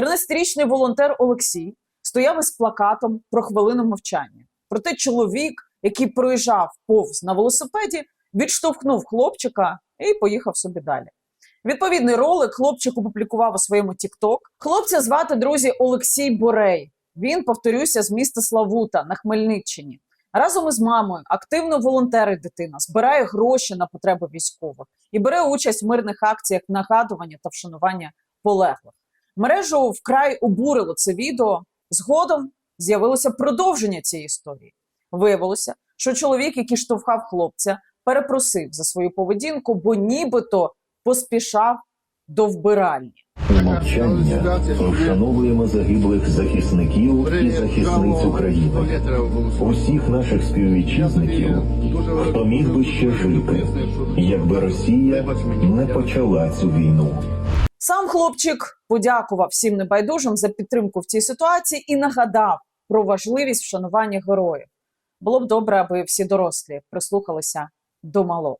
13-річний волонтер Олексій стояв із плакатом про хвилину мовчання. Проте чоловік, який проїжджав повз на велосипеді, відштовхнув хлопчика і поїхав собі далі. Відповідний ролик хлопчик опублікував у своєму TikTok. Хлопця звати друзі Олексій Борей. Він, повторюся, з міста Славута на Хмельниччині. Разом із мамою активно волонтерить дитина, збирає гроші на потреби військових і бере участь в мирних акціях нагадування та вшанування полеглих. Мережу вкрай обурило це відео. Згодом з'явилося продовження цієї історії. Виявилося, що чоловік, який штовхав хлопця, перепросив за свою поведінку, бо нібито поспішав до вбиральні. Мовчання вшановуємо загиблих захисників і захисниць України, усіх наших співвітчизників, хто міг би ще жити, якби Росія не почала цю війну. Сам хлопчик подякував всім небайдужим за підтримку в цій ситуації і нагадав про важливість вшанування героїв. Було б добре, аби всі дорослі прислухалися до малого.